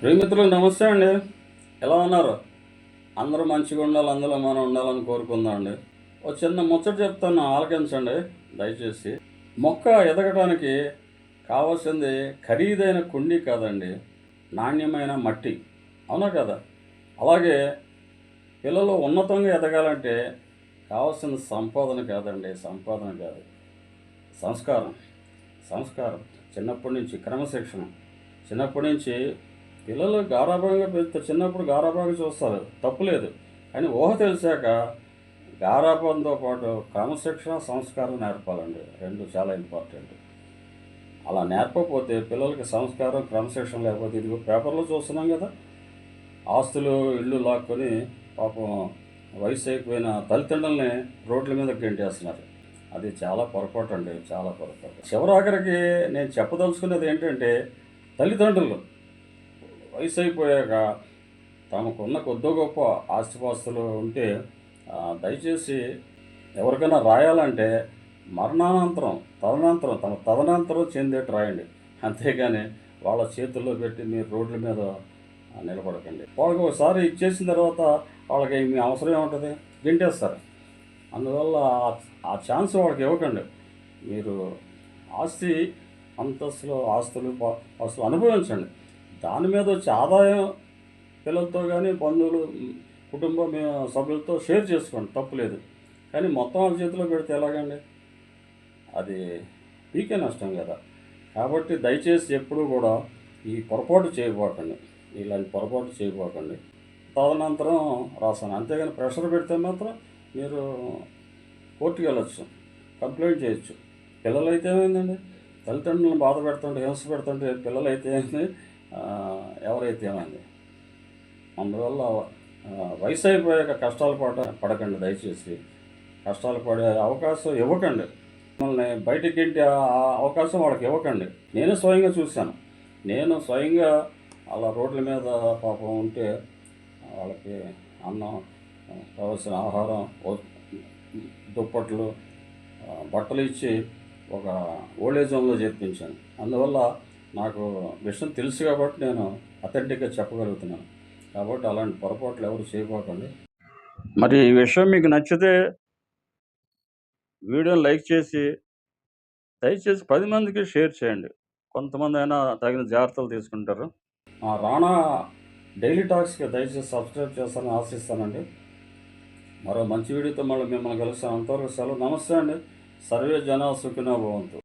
ప్రియమిత్రులు నమస్తే అండి. ఎలా ఉన్నారు? అందరూ మంచిగా ఉండాలి అందులో మనం ఉండాలని కోరుకుందాం అండి ఒక చిన్న ముచ్చట చెప్తాను ఆలకించండి దయచేసి. మొక్క ఎదగడానికి కావాల్సింది ఖరీదైన కుండి కాదండి నాణ్యమైన మట్టి. అవునా కదా? అలాగే పిల్లలు ఉన్నతంగా ఎదగాలంటే కావాల్సిన సంపాదన కాదండి సంపాదన కాదు. సంస్కారం. సంస్కారం. చిన్నప్పటి నుంచి క్రమశిక్షణ. చిన్నప్పటి నుంచి పిల్లలు గారాభంగా పెద్ద చిన్నప్పుడు గారాభంగా చూస్తారు. తప్పులేదు కానీ ఊహ తెలిసాక గారాభంతో పాటు క్రమశిక్షణ సంస్కారం నేర్పాలండి. రెండు చాలా ఇంపార్టెంట్. అలా నేర్పకపోతే పిల్లలకి సంస్కారం క్రమశిక్షణ లేకపోతే ఇది పేపర్లో చూస్తున్నాం కదా. ఆస్తులు ఇల్లు లాక్కొని పాపం వయసు అయిపోయిన తల్లిదండ్రులని రోడ్ల మీద గెంటేస్తున్నారు. అది చాలా పొరపాటు అండి చాలా పొరపాటు. చివరాఖరికి నేను చెప్పదలుచుకున్నది ఏంటంటే తల్లిదండ్రులు వయసు అయిపోయాక తమకున్న కొద్దో గొప్ప ఆస్తిపాస్తులు ఉంటే దయచేసి ఎవరికైనా రాయాలంటే మరణానంతరం తదనంతరం తమ తదనంతరం చెందేట్టు రాయండి. అంతేగాని వాళ్ళ చేతుల్లో పెట్టి మీరు రోడ్ల మీద నిలబడకండి. వాళ్ళకి ఒకసారి ఇచ్చేసిన తర్వాత వాళ్ళకి మీ అవసరం ఏముంటుంది? గింటేస్తారు. అందువల్ల ఆ- ఛాన్స్ వాళ్ళకి ఇవ్వకండి. మీరు ఆస్తి అంతస్తులు ఆస్తులు అసలు అనుభవించండి. దాని మీద వచ్చే ఆదాయం పిల్లలతో కానీ బంధువులు కుటుంబ సభ్యులతో షేర్ చేసుకోండి తప్పులేదు కానీ మొత్తం వాళ్ళ చేతిలో పెడితే ఎలాగండి? అది మీకే నష్టం కదా. కాబట్టి దయచేసి ఎప్పుడూ కూడా ఈ పొరపాటు చేయబోకండి. ఇలాంటి పొరపాటు చేయబోకండి. తదనంతరం రాసాను అంతేగాని ప్రెషర్ పెడితే మాత్రం మీరు కోర్టుకి వెళ్ళచ్చు కంప్లైంట్ చేయొచ్చు. పిల్లలైతే ఏమైందండి? తల్లిదండ్రులను బాధ పెడుతుంటే హింస పెడుతుంటే పిల్లలైతే ఏమైంది? ఎవరైతే ఏమైంది అందువల్ల వయసు అయిపోయాక కష్టాలు పడ పడకండి దయచేసి. కష్టాలు పడే అవకాశం ఇవ్వకండి. మిమ్మల్ని బయటికి ఆ అవకాశం వాళ్ళకి ఇవ్వకండి. నేను స్వయంగా చూశాను. నేను స్వయంగా అలా రోడ్ల మీద పాపం ఉంటే వాళ్ళకి అన్నం కావాల్సిన ఆహారం దుప్పట్లు బట్టలు ఇచ్చి ఒక ఓల్డేజ్ హోమ్లో చేర్పించాను. అందువల్ల నాకు విషయం తెలుసు కాబట్టి నేను అథెంటిక్గా చెప్పగలుగుతున్నాను. కాబట్టి అలాంటి పొరపాట్లు ఎవరు చేయబోకండి మరి ఈ విషయం మీకు నచ్చితే వీడియోని లైక్ చేసి దయచేసి పది మందికి షేర్ చేయండి. కొంతమంది అయినా తగిన జాగ్రత్తలు తీసుకుంటారు. ఆ రాణా డైలీ టాక్స్కి దయచేసి సబ్స్క్రైబ్ చేస్తానని ఆశిస్తానండి. మరో మంచి వీడియోతో మళ్ళీ మిమ్మల్ని కలుస్తాను. అంతవరకు సెలవు. నమస్తే అండి. సర్వే జన సుఖినో భవంతు.